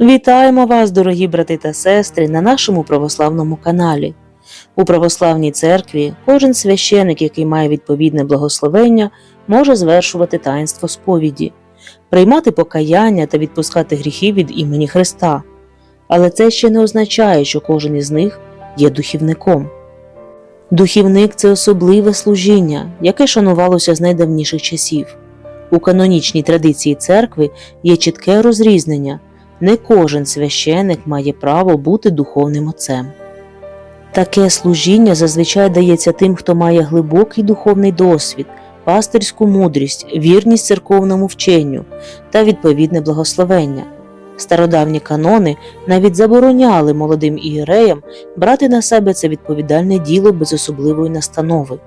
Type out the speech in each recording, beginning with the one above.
Вітаємо вас, дорогі брати та сестри, на нашому православному каналі. У православній церкві кожен священик, який має відповідне благословення, може звершувати таїнство сповіді, приймати покаяння та відпускати гріхи від імені Христа. Але це ще не означає, що кожен із них є духівником. Духівник це особливе служіння, яке шанувалося з найдавніших часів. У канонічній традиції церкви є чітке розрізнення. Не кожен священик має право бути духовним отцем. Таке служіння зазвичай дається тим, хто має глибокий духовний досвід, пастирську мудрість, вірність церковному вченню та відповідне благословення. Стародавні канони навіть забороняли молодим ієреям брати на себе це відповідальне діло без особливої настанови.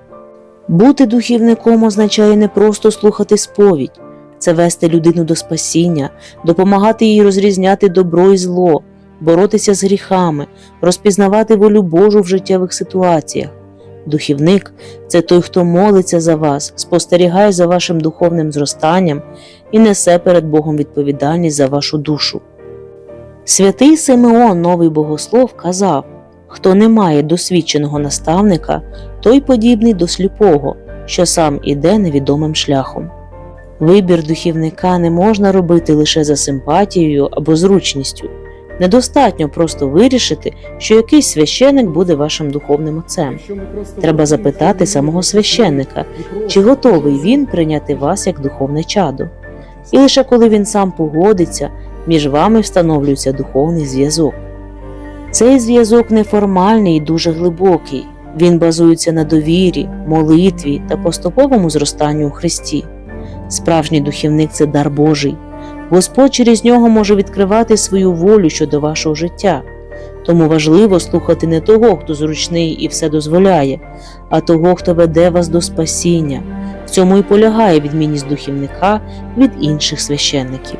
Бути духівником означає не просто слухати сповідь, це вести людину до спасіння, допомагати їй розрізняти добро і зло, боротися з гріхами, розпізнавати волю Божу в життєвих ситуаціях. Духівник це той, хто молиться за вас, спостерігає за вашим духовним зростанням і несе перед Богом відповідальність за вашу душу. Святий Симеон, новий богослов, казав: хто не має досвідченого наставника, той подібний до сліпого, що сам іде невідомим шляхом. Вибір духівника не можна робити лише за симпатією або зручністю. Недостатньо просто вирішити, що якийсь священик буде вашим духовним отцем. Треба запитати самого священника, чи готовий він прийняти вас як духовне чадо. І лише коли він сам погодиться, між вами встановлюється духовний зв'язок. Цей зв'язок неформальний і дуже глибокий. Він базується на довірі, молитві та поступовому зростанню у Христі. Справжній духівник це дар Божий. Господь через нього може відкривати свою волю щодо вашого життя. Тому важливо слухати не того, хто зручний і все дозволяє, а того, хто веде вас до спасіння. В цьому і полягає відмінність духівника від інших священників.